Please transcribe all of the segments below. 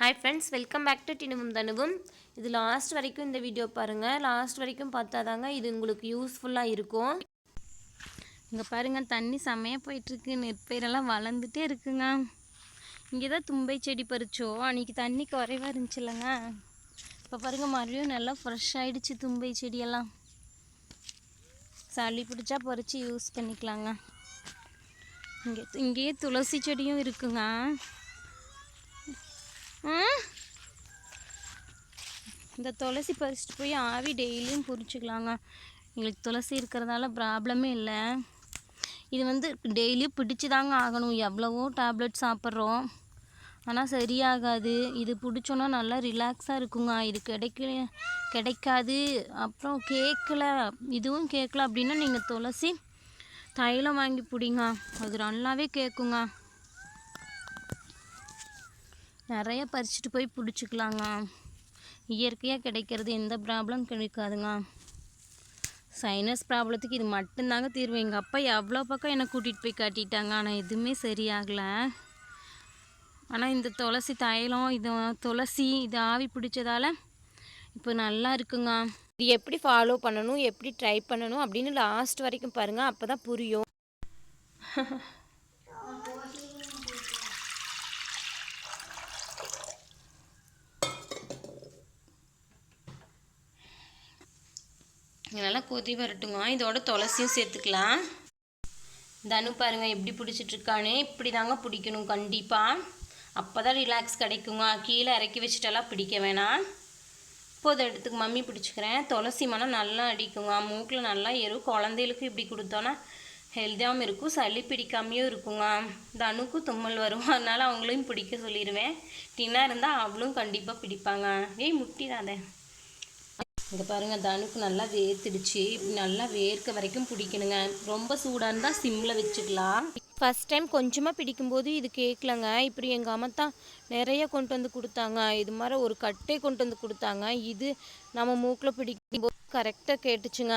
Hi friends welcome back to டினுவும் தனுவும் இது last வரைக்கும் இந்த வீடியோ பாருங்கள் லாஸ்ட் வரைக்கும் பார்த்தாதாங்க இது உங்களுக்கு யூஸ்ஃபுல்லாக இருக்கும். இங்கே பாருங்கள் தண்ணி செம்மையாக போயிட்டுருக்கு. நெற்பயிரெல்லாம் வளர்ந்துட்டே இருக்குங்க. இங்கே தான் தும்பை செடி பறிச்சோம் அன்றைக்கி தண்ணி குறைவாக இருந்துச்சு இல்லைங்க இப்போ பாருங்கள் மறுபடியும் நல்லா ஃப்ரெஷ் ஆகிடுச்சு தும்பை செடியெல்லாம். சளி பிடிச்சா பறித்து யூஸ் பண்ணிக்கலாங்க. இங்கே இங்கேயே துளசி செடியும் இருக்குங்க. இந்த துளசி பறிச்சிட்டு போய் ஆவி டெய்லியும் பிடிச்சிக்கலாங்க. எங்களுக்கு துளசி இருக்கிறதால ப்ராப்ளமே இல்லை. இது வந்து டெய்லியும் பிடிச்சி தாங்க ஆகணும். எவ்வளவோ டேப்லெட் சாப்பிட்றோம். ஆனால் சரியாகாது. இது பிடிச்சோன்னா நல்லா ரிலாக்ஸாக இருக்குங்க. இது கிடைக்க கிடைக்காது. அப்புறம் கேட்கல. இதுவும் கேட்கல அப்படின்னா நீங்கள் துளசி தைலம் வாங்கி பிடிங்க. அது நல்லாவே கேட்குங்க. நிறைய பறிச்சுட்டு போய் பிடிச்சிக்கலாங்க. இயற்கையாக கிடைக்கிறது எந்த ப்ராப்ளம் கிடைக்காதுங்க. சைனஸ் ப்ராப்ளத்துக்கு இது மட்டும்தாங்க தீர்வு. எங்கள் அப்பா எவ்வளோ பக்கம் என்னை கூட்டிகிட்டு போய் காட்டிட்டாங்க. ஆனால் எதுவுமே சரியாகலை. ஆனால் இந்த துளசி தைலம் இது துளசி இது ஆவி பிடிச்சதால் இப்போ நல்லா இருக்குங்க. இது எப்படி ஃபாலோ பண்ணணும்? எப்படி ட்ரை பண்ணணும்? அப்படின்னு லாஸ்ட் வரைக்கும் பாருங்கள் அப்போ தான் புரியும். நல்லா கொதி வரட்டுங்க இதோட துளசியும் சேர்த்துக்கலாம். தனு பாருங்கள் எப்படி பிடிச்சிட்ருக்கானே இப்படி தாங்க பிடிக்கணும் கண்டிப்பாக அப்போ தான் ரிலாக்ஸ் கிடைக்குங்க கீழே இறக்கி வச்சுட்டெல்லாம் பிடிக்க வேணாம். இப்போது எடுத்துக்கு மம்மி பிடிச்சிக்கிறேன். துளசி மனம் நல்லா அடிக்குங்க மூக்கில் நல்லா எருவும் குழந்தைகளுக்கு இப்படி கொடுத்தோன்னா ஹெல்த்தியாகவும் இருக்கும் சளி பிடிக்காமையும் இருக்குங்க தனுக்கும் தும்மல் வரும். அதனால் அவங்களையும் பிடிக்க சொல்லிடுவேன் டின்னா இருந்தால் அவளும் கண்டிப்பாக பிடிப்பாங்க. ஏய் முட்டிடாதே. இங்கே பாருங்கள் தனுக்கு நல்லா வேர்த்துடுச்சு. நல்லா வேர்க்க வரைக்கும் பிடிக்கணுங்க. ரொம்ப சூடாக இருந்தால் சிம்மில் வச்சுக்கலாம். ஃபஸ்ட் டைம் கொஞ்சமாக பிடிக்கும்போது இது கேட்கலங்க இப்படி எங்கள் அம்மா தான் நிறைய கொண்டு வந்து கொடுத்தாங்க. இது மாதிரி ஒரு கட்டே கொண்டு வந்து கொடுத்தாங்க. இது நம்ம மூக்கில் பிடிக்கும்போது கரெக்டாக கேட்டுச்சுங்க.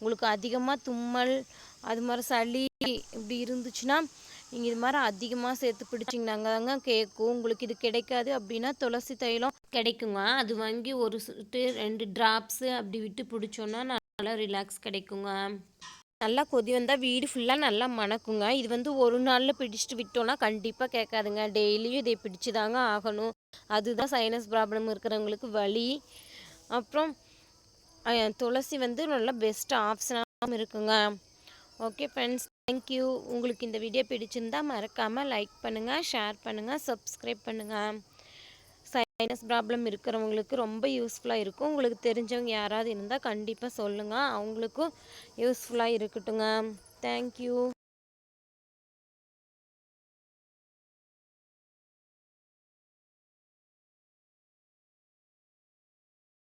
உங்களுக்கு அதிகமாக தும்மல் அது மாதிரி சளி இப்படி இருந்துச்சுன்னா நீங்கள் இது மாதிரி அதிகமாக சேர்த்து பிடிச்சிங்கனாங்க தாங்க கேட்கும் உங்களுக்கு இது கிடைக்காது அப்படின்னா துளசி தைலம் கிடைக்குங்க. அது வாங்கி ஒரு சுட்டு ரெண்டு ட்ராப்ஸு அப்படி விட்டு பிடிச்சோன்னா நல்லா ரிலாக்ஸ் கிடைக்குங்க. நல்லா கொதி வந்தால் வீடு ஃபுல்லாக நல்லா மணக்குங்க. இது வந்து ஒரு நாளில் பிடிச்சிட்டு விட்டோன்னா கண்டிப்பாக கேட்காதுங்க. டெய்லியும் இதை பிடிச்சி தாங்க ஆகணும். அதுதான் சைனஸ் ப்ராப்ளம் இருக்கிறவங்களுக்கு வலி. அப்புறம் துளசி வந்து நல்லா பெஸ்ட் ஆப்ஷனாகவும் இருக்குங்க. ஓகே ஃப்ரெண்ட்ஸ் தேங்க்யூ உங்களுக்கு இந்த வீடியோ பிடிச்சிருந்தால் மறக்காமல் லைக் பண்ணுங்கள் ஷேர் பண்ணுங்கள் சப்ஸ்கிரைப் பண்ணுங்கள் சைனஸ் ப்ராப்ளம் இருக்கிறவங்களுக்கு ரொம்ப யூஸ்ஃபுல்லாக இருக்கும். உங்களுக்கு தெரிஞ்சவங்க யாராவது இருந்தால் கண்டிப்பாக சொல்லுங்கள் அவங்களுக்கும் யூஸ்ஃபுல்லாக இருக்கட்டுங்க. தேங்க்யூ